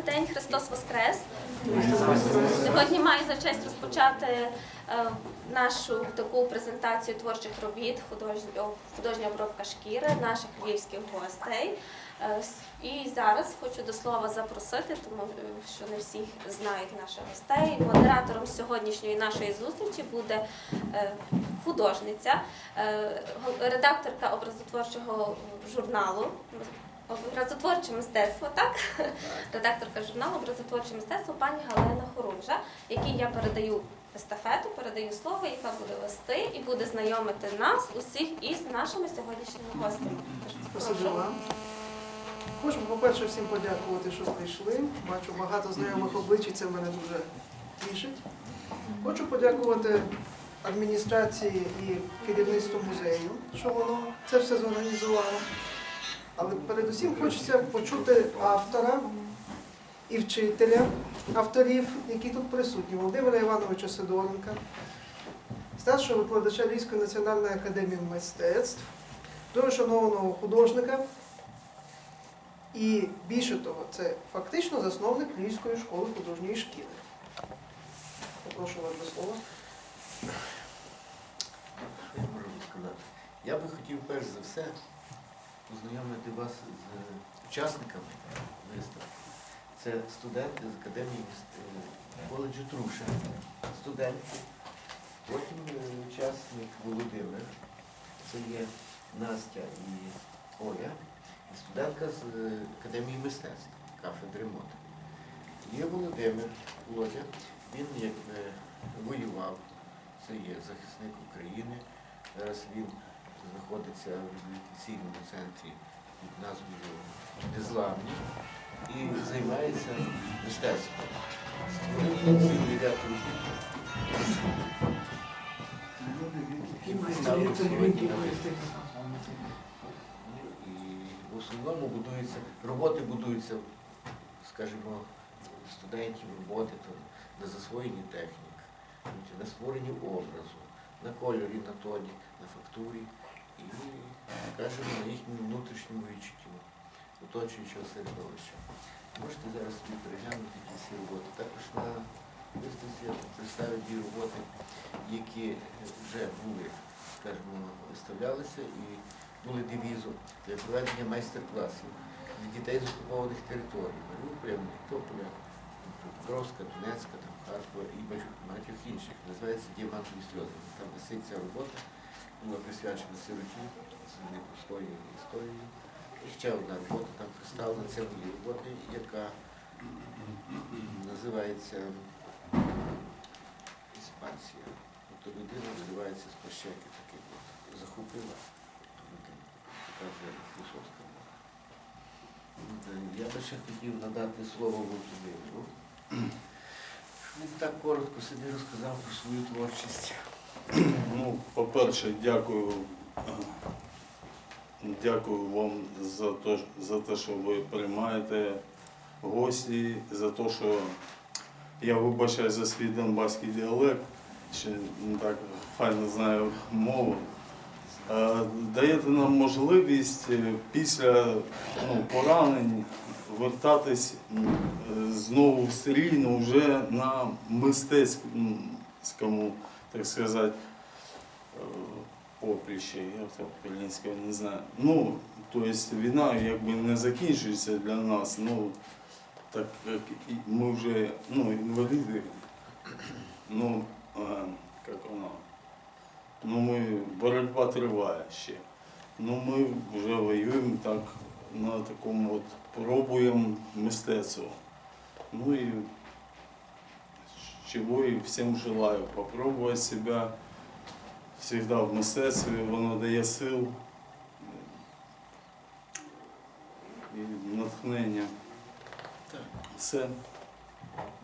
Добрий день, Христос Воскрес! Сьогодні маю за честь розпочати е, нашу таку презентацію творчих робіт, художня, обробка шкіри наших львівських гостей. Е, І зараз хочу до слова запросити, тому е, що не всі знають наших гостей. Модератором сьогоднішньої нашої зустрічі буде художниця, редакторка образотворчого журналу. Образотворче мистецтво, так? Редакторка журналу Образотворче мистецтво пані Галина Хорунжа, якій я передаю естафету, передаю слово, яка буде вести і буде знайомити нас усіх із нашими сьогоднішніми гостями. Хочемо, по-перше, всім подякувати, що прийшли. Бачу багато знайомих облич, це мене дуже тішить. Хочу подякувати адміністрації і керівництву музею, що воно це все зорганізувало. Але передусім хочеться почути автора і вчителя авторів, які тут присутні, Володимира Івановича Сидоренка, старшого викладача Львівської національної академії мистецтв, дуже шанованого художника. І більше того, це фактично засновник Львівської школи художньої шкіри. Попрошу вас до слова. Я би хотів перш за все познайомити вас з учасниками виставки. Це студенти з академії е, коледжу Труша, студентки. Потім е, учасник Володимир, це є Настя і Оля, студентка з е, академії мистецтв, кафедри моди. Є Володимир Володя, він якби воював, це є захисник України. Зараз він знаходиться в реабілітаційному центрі під назвою Незламні і займається мистецтвом. І в основному будуються, роботи будуються, скажімо, студентів роботи то на засвоєнні технік, на створенні образу, на кольорі, на тоні, на фактурі і, скажімо, на їхньому внутрішньому відчуттю оточуючого середовища. Можете зараз собі переглянути ті всі роботи. Також на виставці я представлю дві роботи, які вже були, скажімо, виставлялися і були девізом для проведення майстер-класів для дітей з окупованих територій Маріуполя, Мелітополя, Покровська, Донецька, там, Харкова і багатьох інших. Називається Діамантові сльози. Там висить ця робота, була присвячена сироті непростої історії. І ще одна робота там представлена, це моя робота, яка називається Іспансія. Тобто людина виливається з пощеки таким от. Захопила. Така вже філософська мова. Я би ще хотів надати слово Володимиру. Він так коротко собі розказав про свою творчість. Ну, по-перше, дякую. Дякую вам за те, за те, що ви приймаєте гості, за те, що я вибачаю за свій донбаський діалект, ще не так файно знаю мову. Даєте нам можливість е, після ну, поранень вертатись знову в стрій, вже на мистецькому, так сказати, поприщі, як це по-українськи, не знаю. Ну, тобто війна якби не закінчується для нас, ну, так як ми вже ну, інваліди, ну, е, як воно, ну, ми, боротьба триває ще. Ну, ми вже воюємо так, на такому от, пробуємо мистецтво. Ну и чего и всем желаю. Попробовать себя всегда в мистецтві, воно дає сил і натхнення. Так. Все.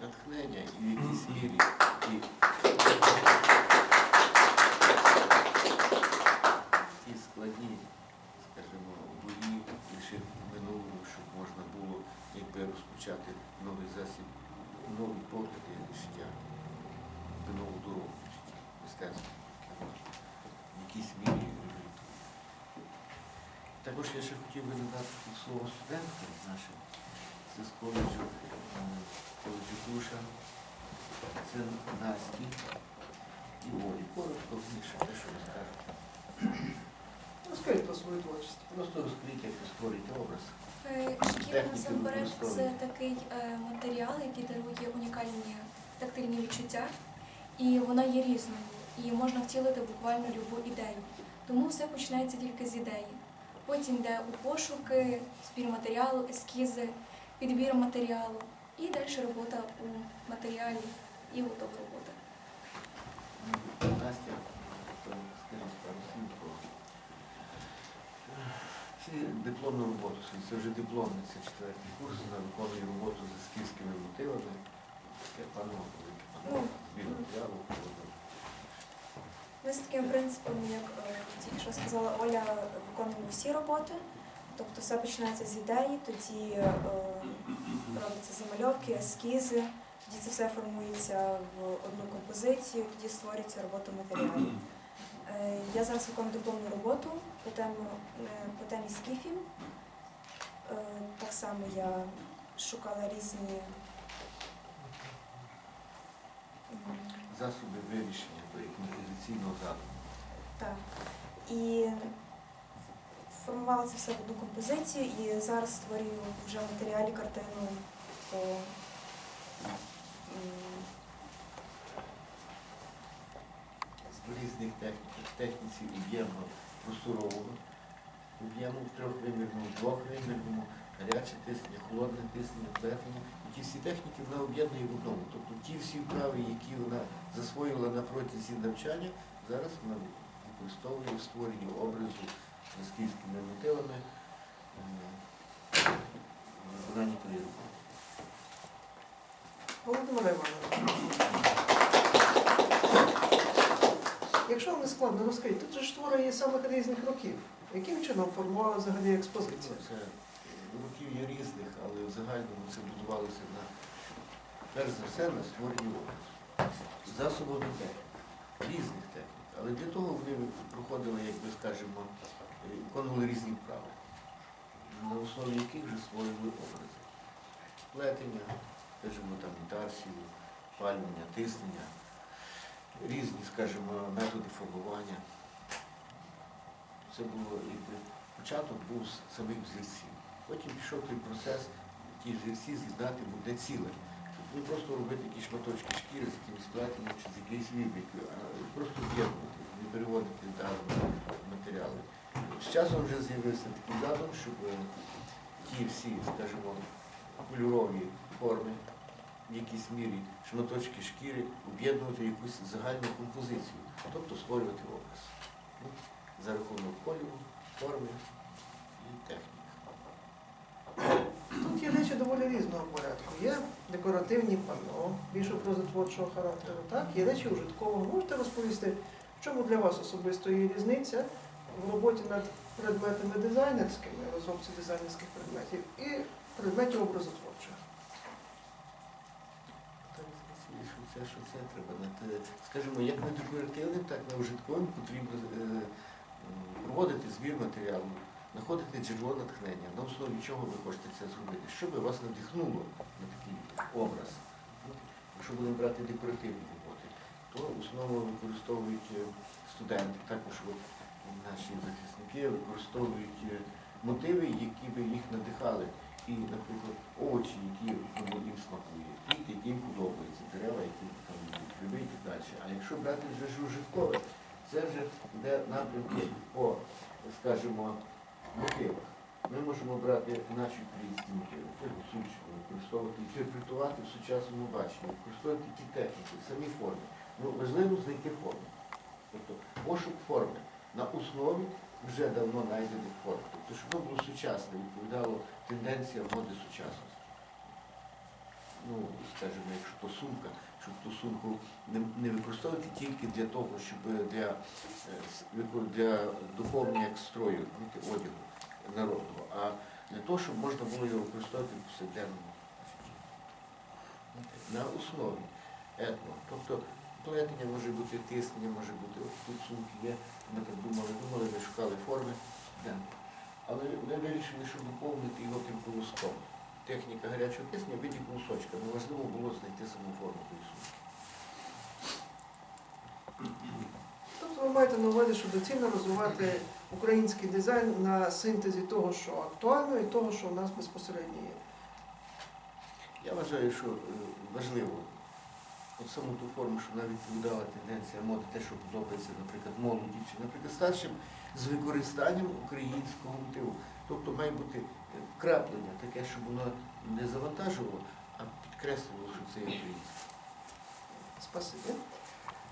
натхнення і в якійсь. І ті складні, скажімо, бої лише в минулому, щоб можна було якби розпочати новий засіб, нові погляди життя, нову дорогу в житті, мистецтво. В якійсь мірі. Також я ще хотів би надати слово студенткам нашим. Це з коледжу Колодюкуша, це Насті і Олі. Коротко в них ще те, що ви скажете. Розкажіть про свою творчість. Просто розкрийте, як ви створюєте образ. Е, Шкіра Техніки насамперед це використовують. такий е, матеріал, який дарує унікальні тактильні відчуття, і вона є різною, і можна втілити буквально любу ідею. Тому все починається тільки з ідеї. Потім йде у пошуки, збір матеріалу, ескізи, підбір матеріалу і далі робота у матеріалі і готова робота. Настя, про дипломну роботу. Це вже дипломний, це четвертий курс, вона виконує роботу з ескізськими мотивами. Таке панно, велике панно, збір матеріалу. Ми з таким принципом, як е, тільки що сказала Оля, виконуємо всі роботи. Тобто все починається з ідеї, тоді е, робляться замальовки, ескізи, тоді це все формується в одну композицію, тоді створюється робота матеріалів. Е, Я зараз виконую дипломну роботу по, тему, е, по темі скіфів. Так само я шукала різні Засоби вирішення композиційного задуму. Так. І формувала це все в одну композицію і зараз створюю вже в матеріалі картину по різних технік, техніці об'ємно просторового, об'єму трьохвимірному, двохвимірному, гаряче тиснення, холодне тиснення, плетення. І ті всі техніки вона об'єднує в одному. Тобто ті всі вправи, які вона засвоїла на протязі навчання, зараз вона використовує в створенні образу з ескізькими мотивами, е, в виконанні тої роботи. Володимира Івановна. Якщо вам не складно, розкажіть, тут же ж твори є самих різних років. Яким чином формувала взагалі експозиція? Років є різних, але в загальному це будувалося на перш за все на створенні образу. Засобами технік, різних технік. Але для того вони проходили, як би скажемо, е, виконували різні вправи, на основі яких вже створювали образи. Плетення, скажімо, там інтарсію, палювання, тиснення, різні, скажімо, методи формування. Це було якби початок був з самих взірців. Потім пішов той процес, ті взірці з'єднати одне ціле. Тобто не просто робити якісь шматочки шкіри з якимось плетенням чи з якоюсь вібрикою, а просто з'єднувати, не переводити дані матеріали. З часом вже з'явився такий задум, щоб е, ті всі, скажімо, кольорові форми в якійсь мірі шматочки шкіри об'єднувати якусь загальну композицію, тобто створювати образ. Ну, За рахунок кольору, форми і техніки. Тут є речі доволі різного порядку. Є декоративні панно, більш образотворчого характеру, так? є речі ужиткового. Можете розповісти, в чому для вас особисто є різниця в роботі над предметами дизайнерськими, розробці дизайнерських предметів і предметів образотворчих? Це, що це треба на скажімо, як на декоративним, так на ужитковим потрібно е, проводити збір матеріалу, знаходити джерело натхнення, на основі чого ви хочете це зробити, що би вас надихнуло на такий образ. Ну, Якщо будемо брати декоративні роботи, то основу використовують е, студенти, також наші захисники використовують е, мотиви, які би їх надихали. І, наприклад, овочі, які ну, їм смакує, квіти, які їм подобаються, дерева, які там гриби і так далі. А якщо брати вже ж це вже йде напрямки по, скажімо, мотивах. Ми можемо брати наші українські мотиви, сучку, використовувати, інтерпретувати в сучасному баченні, використовувати ті техніки, самі форми. Ну, важливо знайти форму. Тобто пошук форми на основі вже давно знайдених форм. Тобто, щоб воно було сучасне, відповідало тенденціям моди сучасності. Ну, скажімо, якщо то сумка, щоб ту сумку не, використовувати тільки для того, щоб для, е, с- вико- для доповнення як строю, одягу народного, а для того, щоб можна було його використовувати в повсякденному На основі етно. Тобто плетення може бути, тиснення може бути. От тут сумки є, ми так думали, думали, ми шукали форми. Але ми вирішили, щоб доповнити його тим колоском. Техніка гарячого кисню в виді кусочка. Ну, важливо було знайти саму форму тої. Тобто ви маєте на увазі, що доцільно розвивати український дизайн на синтезі того, що актуально, і того, що в нас безпосередньо є. Я вважаю, що е, важливо от саму ту форму, що навіть відповідала тенденція моди, те, що подобається, наприклад, молоді чи, наприклад, старшим, з використанням українського мотиву. Тобто має бути вкраплення таке, щоб воно не завантажувало, а підкреслювало, що це є українське. Спасибі.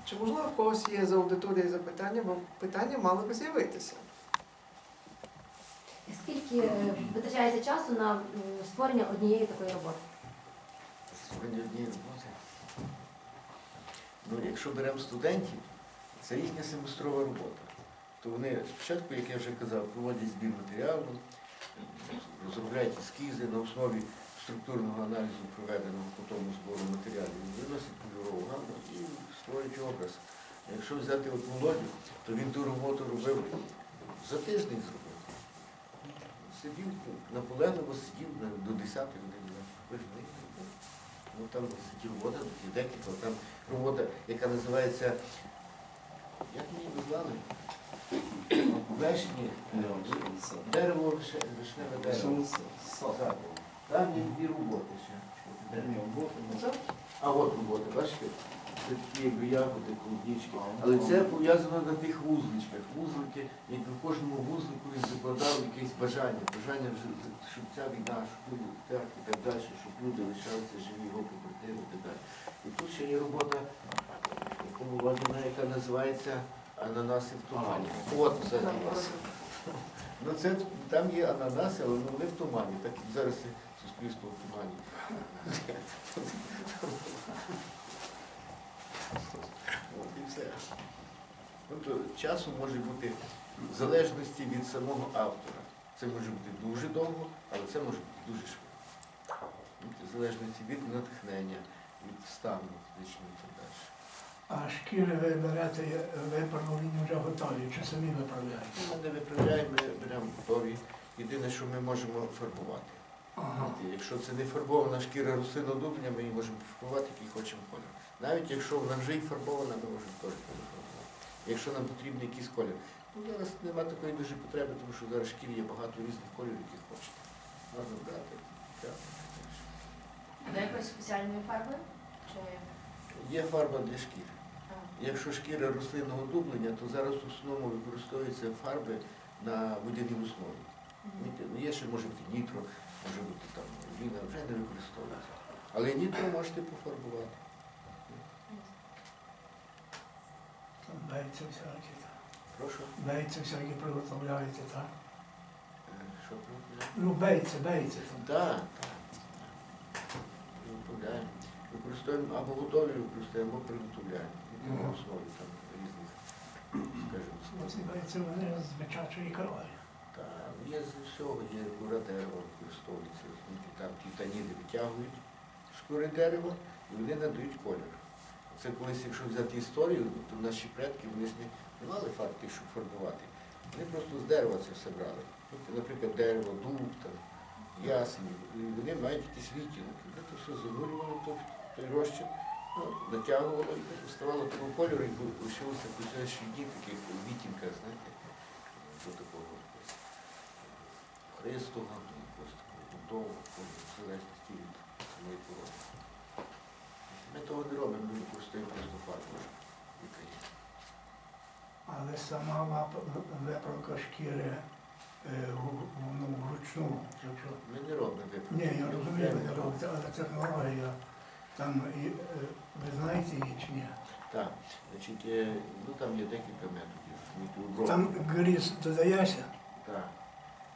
Чи можливо в когось є з аудиторії запитання, бо питання мали би з'явитися. Скільки е, витрачається часу на створення однієї такої роботи? Сьогодні однієї роботи. Ну, якщо беремо студентів, це їхня семестрова робота. То вони спочатку, як я вже казав, проводять збір матеріалу, розробляють ескізи на основі структурного аналізу, проведеного по тому збору матеріалів, виносять кольорову гамму і створюють образ. Якщо взяти от Володю, то він ту роботу робив за тиждень зробив. Сидів наполегливо сидів до 10 години. Ну там робота, і декілька, там робота, яка називається, як її назвали? Вешні, дерево, вишневе дерево. Там є дві роботи ще. А от роботи, бачите? Це такі якби ягоди, клубнички. Але це пов'язано на тих вузличках. Вузлики, якби в кожному вузлику він закладав якесь бажання. Бажання, щоб ця війна, щоб так і так далі, щоб люди лишалися живі, його побратими і так далі. І тут ще є робота, яка називається Ананаси в тумані. От це ананас. Ну це там є ананаси, але ну, вони в тумані. Так і зараз суспільство в тумані. От і все. Тобто часу може бути в залежності від самого автора. Це може бути дуже довго, але це може бути дуже швидко. В залежності від натхнення, від стану фізичного і так далі. А шкіри ви берете виправлені вже готові, чи самі виправляєте? Ми не виправляємо, ми беремо готові. Єдине, що ми можемо фарбувати. Ага. Якщо це не фарбована шкіра рослинодубня, ми її можемо фарбувати, який хочемо колір. Навіть якщо вона вже і фарбована, ми можемо теж фарбувати. Якщо нам потрібен якийсь колір. Ну, зараз немає такої дуже потреби, тому що зараз шкір є багато різних кольорів, яких хочете. Можна брати. Якоїсь спеціальної фарби? Чи... Є фарба для шкіри. Якщо шкіра рослинного дублення, то зараз в основному використовуються фарби на водяній основі. Ну, є ще може бути нітро, може бути там віна, вже не використовується. Але нітро можете пофарбувати. Там всякі, так. Прошу. Бейці всякі приготовляєте, так? Е, Що правильно? Ну, бейці, бейці. Так, так. Виготовляємо. Використовуємо або готові використовуємо, або приготовляємо. На Мгм. основі там різних, скажімо, Ці вони з бичачої крові. Та є з всього, є кура дерева використовується. розумієте, Там титаніди витягують з кури дерева і вони надають колір. Це колись, якщо взяти історію, то наші предки вони ж не, не мали факти, щоб фарбувати. Вони просто з дерева це все брали. Тобто, наприклад, дерево, дуб, там, ясені, і вони мають якісь відтінок. Вони то все занурювали, то, той розчин, ну, натягувало і ставало такого кольору, і лишилося по дні таких відтінках, знаєте, до такого христого, до якогось такого будового, в залежності самої породи. Ми того не робимо, ми використовуємо просто фарбу. яка є. Але сама виправка шкіри е, ну, вручну. Ми не робимо виправки. Ні, я розумію, не робите, але технологія. Там, і, е, ви знаєте її чи ні? Так, значить, ну там є декілька методів. Там гріз додається. Так.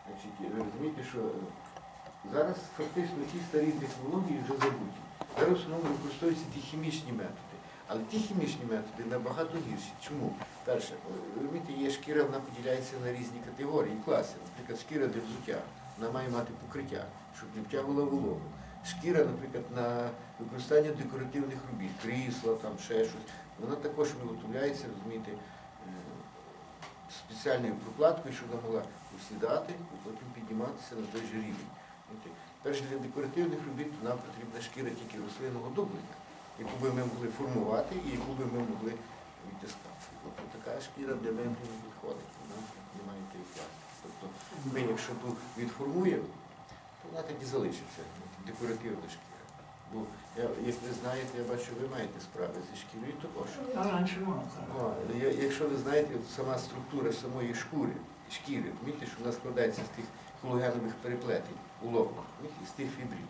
Значить, ви розумієте, що е, зараз фактично ті старі технології вже забуті. Зараз в основному використовуються ті хімічні методи. Але ті хімічні методи набагато гірші. Чому? Перше, розумієте, є шкіра, вона поділяється на різні категорії, класи. Наприклад, шкіра для взуття, вона має мати покриття, щоб не втягувала вологу. Шкіра, наприклад, на використання декоративних робіт, крісла, там ще щось, вона також виготовляється, розумієте, е, спеціальною прокладкою, щоб вона могла посідати і потім підніматися на той же рівень. Перш для декоративних робіт нам потрібна шкіра тільки рослинного дублення, яку би ми могли формувати і яку би ми могли відтискати. Тобто така шкіра для меблів не підходить, вона не має тієї. Тобто ми, якщо ту відформуємо, то вона тоді залишиться, декоративна шкіра. Бо, я, як ви знаєте, я бачу, ви маєте справи зі шкірою також. А раніше мав. так. Ну, я- Якщо ви знаєте, сама структура самої шкури, шкіри, розумієте, що вона складається з тих колагенових переплетень уловних, розумієте, з тих фібрів.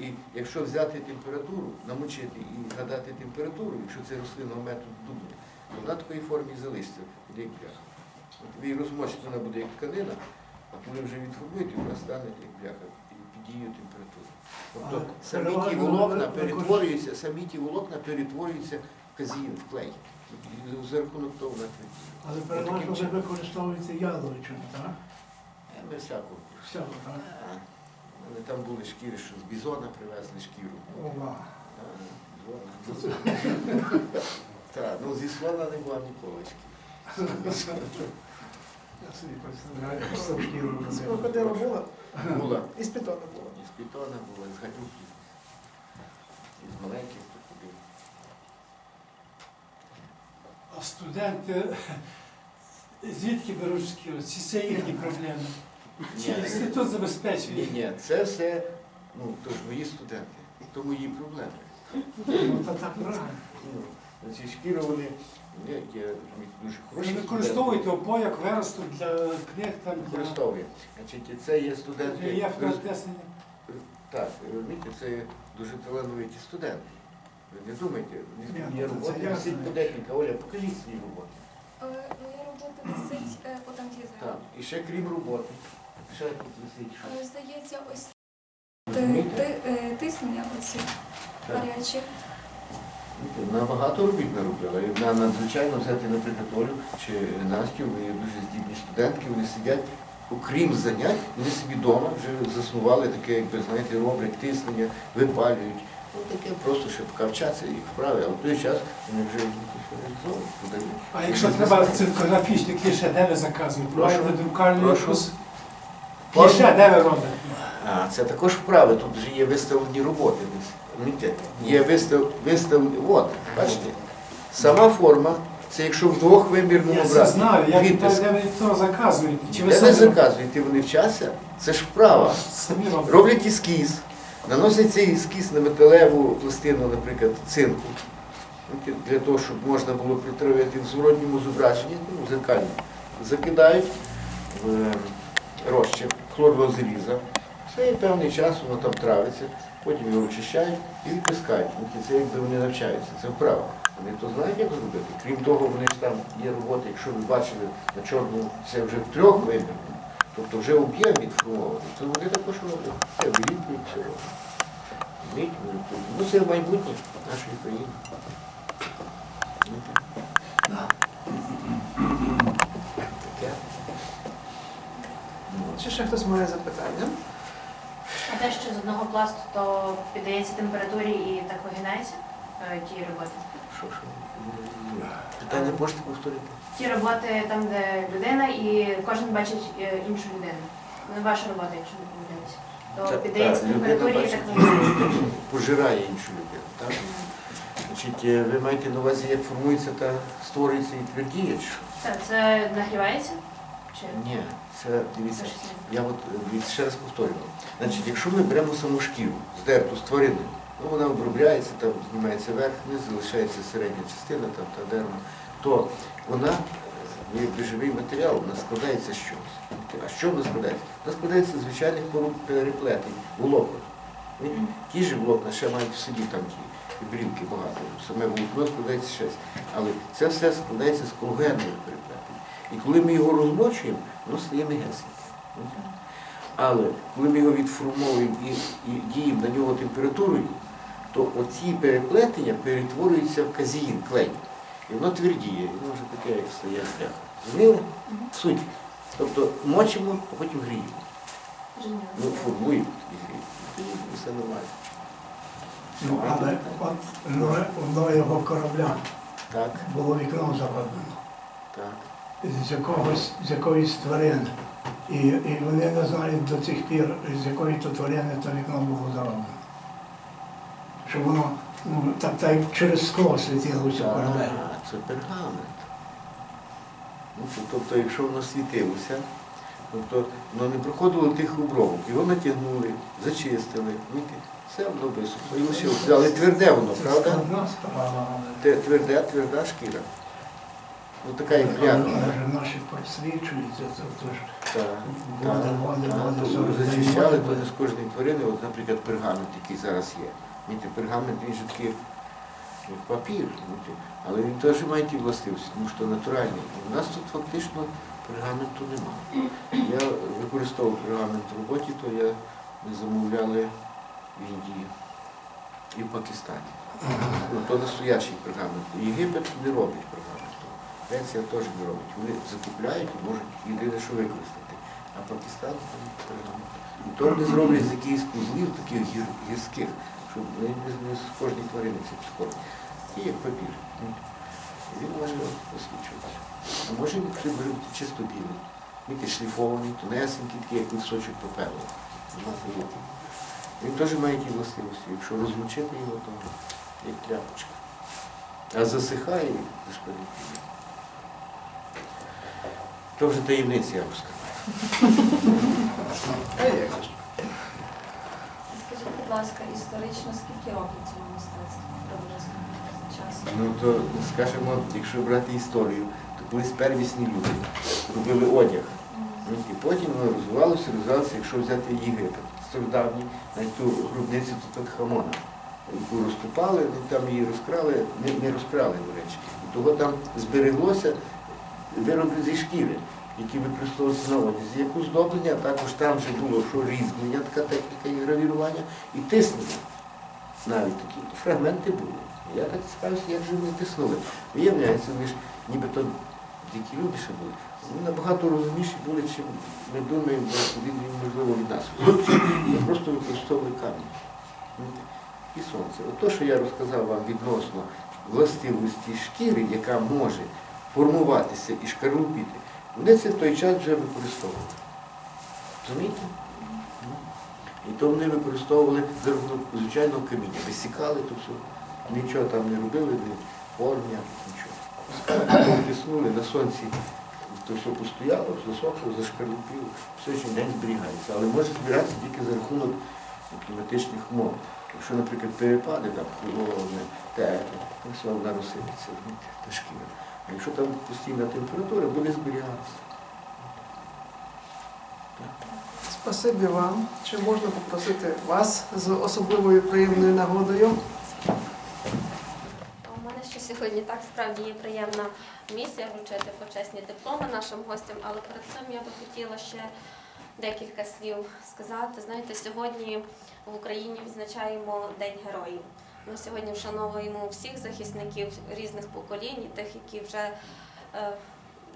І якщо взяти температуру, намочити і надати температуру, якщо це рослинного методу дубля, то вона такої формі і залишиться, буде як бляха. От ви її розмочите, вона буде як тканина, а коли вже відформуєте, вона стане як бляха під температури. Тобто Але самі ті волокна перетворюються, самі ті волокна перетворюються в казіїн, в клей. За рахунок того твердіє. Але переважно таким ви чином. так? Е, Ми всяку. Все, так? А, там були шкіри, що з бізона привезли шкіру. Ова. Так, ну зі слона не була ніколи шкіри. Я собі представляю, що З крокодила була, Була. і з питона була. І з питона була, і з гадюки, і з маленьких крокодилів. А студенти звідки беруть шкіру? Чи це їхні проблеми? Чи Ні. інститут забезпечує? Ні, ні, це все, ну, то ж мої студенти, то мої проблеми. Ну, то так правильно. Ну, ці шкіри, вони є, є дуже Ви хороші. використовуєте опояк, виросту для книг, там, для Використовує. Значить, це є студенти. рельєф креслення. Так, розумієте, це є дуже талановиті студенти. Ви не думайте, Ні, ну, є це роботи, ясно. висить по декілька. Оля, покажіть свої роботи. Е, Моя робота висить е, отам Так. І ще крім роботи, ще тут висить щось. Е, Здається, ось ти- е, тиснення оці Так. гарячі. Вона багато робіт наробила. І вона надзвичайно взяти, наприклад, Олю чи Настю, вони дуже здібні студентки, вони сидять, окрім занять, вони собі вдома вже заснували таке, якби знаєте, роблять тиснення, випалюють. Ну таке просто, щоб поки вчаться їх вправи, а в той час вони вже реалізовують, подають. А якщо треба циркографічні кліше, де ви заказуєте? Маєте друкальний курс? Кліше, де ви робите? А, це також вправи, тут вже є виставлені роботи. десь. Розумієте? Є вистав, виставлені, от, бачите, сама форма, це якщо в двохвимірному Я це образі. знаю, я відтиск. питаю, де ви то заказуєте? Чи ви Де не самі заказуєте, вони вчаться, це ж вправа. самі робите? Роблять ескіз, наносять цей ескіз на металеву пластину, наприклад, цинку, Ну, для того, щоб можна було притравити в зворотньому зображенні, ну, зеркально. Закидають в е, розчин хлорного заліза. І певний час воно там травиться, потім його очищають і відпускають. Ну, Це якби вони навчаються, це вправа. Вони то знають, як зробити. Крім того, вони ж там є роботи, якщо ви бачили на чорному, це вже в трьох вимірах, тобто вже об'єм відформований, то вони також роблять. Це виліплюють, все роблять. Ну це майбутнє нашої країни. Ну, Чи ще хтось має запитання? А те, що з одного пласту, то піддається температурі і так вигинається е, ті роботи. Що, що? Питання можете повторити? Ті роботи там, де людина, і кожен бачить е, іншу людину. Не ваша робота, якщо не помиляюся. То Так, піддається так, людина температурі і бачить. так вигинається. Пожирає іншу людину, так? Значить, е, ви маєте на увазі, як формується та створюється і твердіє, чи що? Так, це нагрівається? Чи Ні, це дивіться. щось? Я от дивіться, ще раз повторюю. Значить, якщо ми беремо саму шкіру, здерту з тварини, ну вона обробляється, там знімається верх, вниз, залишається середня частина, там та дерма, то вона, е, живий матеріал, вона складається з чогось. А що вона складається? Вона складається з звичайних переплетень, волокон. Ті ж волокна ще мають в собі там ті брілки багато. Саме волокно складається ще. Але це все складається з колагенових переплетень. І коли ми його розмочуємо, воно стає м'ягесеньке. Але коли ми його відформовуємо і, і діємо на нього температурою, то оці переплетення перетворюються в казіїн, клей. І воно твердіє, і воно вже таке, як стає бляха. Зрозуміли? Суть. Тобто мочимо, а потім гріємо. Зрозуміло. Ну, формуємо і гріємо. І все нормально. Ну, але от ну, воно його корабля Так, було вікно заведено. так. З якогось, з якоїсь тварини. І, і вони не знають до цих пір, з якої то тварини то вікно було зроблено. Щоб воно ну, так, так через скло світило все корабель. А, це пергамент. Ну, тобто, якщо воно світилося, тобто воно не проходило тих обробок, його натягнули, зачистили, ну, все воно висохло. І. Але тверде воно, правда? Те- Тверде, тверда шкіра. Ну така ж наші просвічуються, це, ж Зачищали день з кожної тварини, от, наприклад, пергамент, який зараз є. Пергамент він же такий як папір, знаєте, але він теж має ті властивості, тому що натуральний. У нас тут фактично пергаменту немає. Я використовував пергамент в роботі, то я ми замовляли в Індії і в Пакистані. Ну, то настоящий пергамент. Єгипет не робить пергаменту. Греція теж не робить. Вони закупляють і можуть єдине, що використати. А Пакистан. І то вони зроблять з якихось кузлів, таких гірських, щоб не, не, не з кожної тварини це підходить. І як папір. Він може освічуватися. А може він бути чисто білий. Він шліфований, тонесенький, такий, як листочок паперу. Він теж має ті властивості. Якщо розмочити його, то як тряпочка. А засихає і зашкодить. То вже таємниця, я ж? Скажіть, будь ласка, історично скільки років цьому мистецтву часу? Ну то скажімо, якщо брати історію, то колись первісні люди робили одяг. І потім воно розвивалося, розвивалося, якщо взяти Єгипет, стародавній, навіть ту гробницю Тутанхамона, яку розкопали, ну, там її розкрали, не, не розкрали, до речі. І того там збереглося вироби зі шкіри, які використовувалися на одязі, як оздоблення, а також там вже було що різьблення, така техніка і гравірування, і тиснення. Навіть такі фрагменти були. Я так цікавився, як же вони тиснули. Виявляється, вони ж нібито дикі люди ще були. Вони набагато розумніші були, чим ми думаємо, бо від, можливо, від нас. Ми просто використовували камінь. І сонце. От те, що я розказав вам відносно властивості шкіри, яка може формуватися і шкарлупіти, вони це в той час вже використовували. Розумієте? Ну. І то вони використовували за рахунок звичайного каміння. Висікали то все. Нічого там не робили, не формня, нічого. Потім на сонці, то все постояло, засохло, зашкарлупіло, все ще день зберігається. Але може збиратися тільки за рахунок кліматичних умов. Якщо, наприклад, перепади там холодне, тепле, то все вона розсипеться, та шкіра. Якщо там постійна температура, буде зберігатися. Спасибі вам. Чи можна попросити вас з особливою приємною нагодою? У мене ще сьогодні так справді є приємна місія вручити почесні дипломи нашим гостям, але перед цим я би хотіла ще декілька слів сказати. Знаєте, сьогодні в Україні відзначаємо День героїв. Ми сьогодні вшановуємо всіх захисників різних поколінь, тих, які вже е,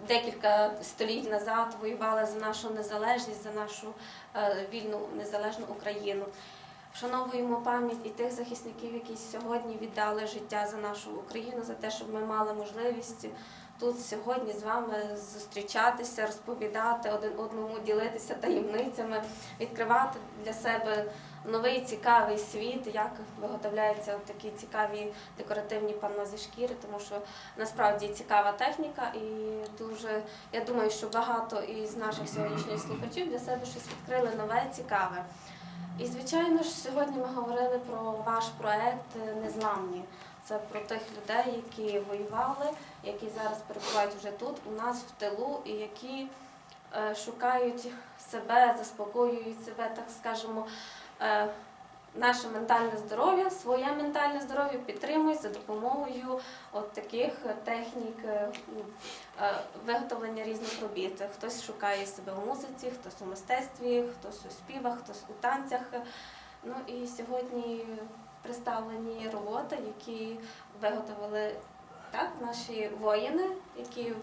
декілька століть назад воювали за нашу незалежність, за нашу е, вільну незалежну Україну. Вшановуємо пам'ять і тих захисників, які сьогодні віддали життя за нашу Україну, за те, щоб ми мали можливість тут сьогодні з вами зустрічатися, розповідати один одному, ділитися таємницями, відкривати для себе новий цікавий світ, як виготовляються такі цікаві декоративні панно зі шкіри, тому що насправді цікава техніка, і дуже я думаю, що багато із наших сьогоднішніх слухачів для себе щось відкрили нове, цікаве. І звичайно ж, сьогодні ми говорили про ваш проект Незламні. Це про тих людей, які воювали, які зараз перебувають вже тут, у нас в тилу, і які е, шукають себе, заспокоюють себе, так скажемо, наше ментальне здоров'я, своє ментальне здоров'я підтримують за допомогою от таких технік е, м, е, виготовлення різних робіт. Хтось шукає себе у музиці, хтось у мистецтві, хтось у співах, хтось у танцях. Ну і сьогодні представлені роботи, які виготовили так, наші воїни, які е,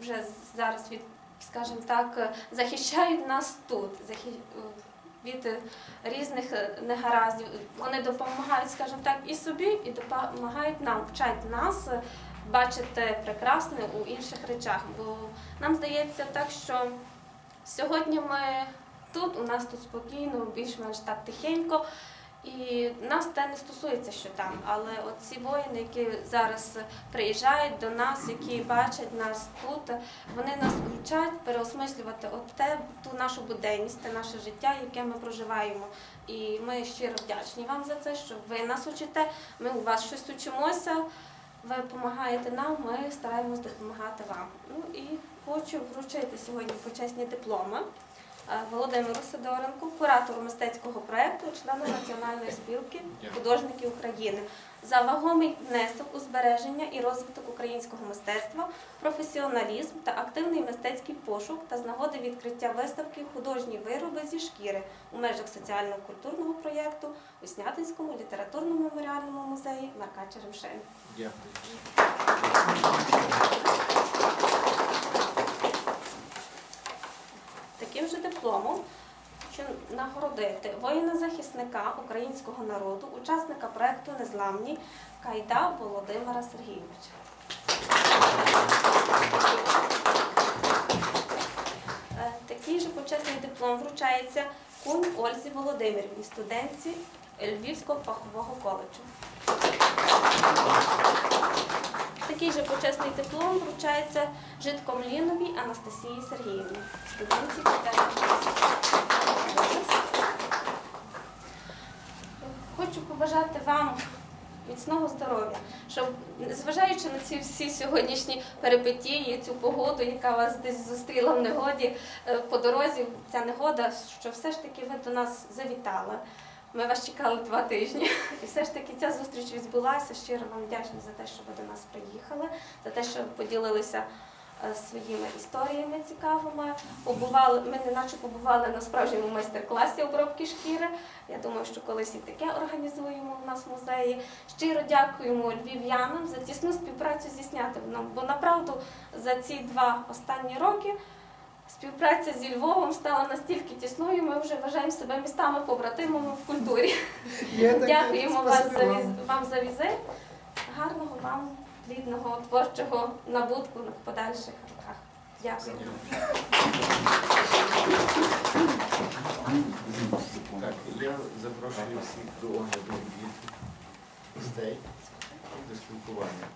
вже зараз від, скажімо так, е, захищають нас тут. Від різних е, негараздів вони допомагають, скажімо так, і собі, і допомагають нам, вчать нас е, бачити прекрасне у інших речах. Бо нам здається так, що Сьогодні ми тут, у нас тут спокійно, більш-менш так тихенько. І нас те не стосується, що там. Але от ці воїни, які зараз приїжджають до нас, які бачать нас тут, вони нас вчать переосмислювати от те, ту нашу буденність, те наше життя, яке ми проживаємо. І ми щиро вдячні вам за це, що ви нас учите. Ми у вас щось учимося. Ви допомагаєте нам, ми стараємось допомагати вам. Ну і хочу вручити сьогодні почесні дипломи Володимиру Сидоренку, куратору мистецького проєкту, члену Національної спілки художників України за вагомий внесок у збереження і розвиток українського мистецтва, професіоналізм та активний мистецький пошук та з нагоди відкриття виставки Художні вироби зі шкіри у межах соціально-культурного проєкту у Снятинському літературному меморіальному музеї Марка Черемшенка. Дякую. Таким же дипломом хочу нагородити воїна-захисника українського народу, учасника проекту Незламні Кайда Володимира Сергійовича. Е, Такий же почесний диплом вручається кунь Ользі Володимирівні, студентці Львівського фахового коледжу. Такий же почесний диплом вручається Житкомліновій Анастасії Сергіївні, студентці Хочу побажати вам міцного здоров'я, щоб, незважаючи на ці всі сьогоднішні перипетії, цю погоду, яка вас десь зустріла в негоді е, по дорозі, ця негода, що все ж таки ви до нас завітали. Ми вас чекали два тижні, і все ж таки ця зустріч відбулася. Щиро вам вдячні за те, що ви до нас приїхали, за те, що поділилися своїми історіями цікавими. Побували, ми неначе побували на справжньому майстер-класі обробки шкіри. Я думаю, що колись і таке організуємо в нас в музеї. Щиро дякуємо львів'янам за тісну співпрацю зі Снятином, бо направду за ці два останні роки. Співпраця зі Львовом стала настільки тісною, ми вже вважаємо себе містами побратимами в культурі. Дякуємо вам за візит. Гарного вам плідного творчого набутку в подальших роках. Дякую. Так, я запрошую всіх до огляду гостей до спілкування.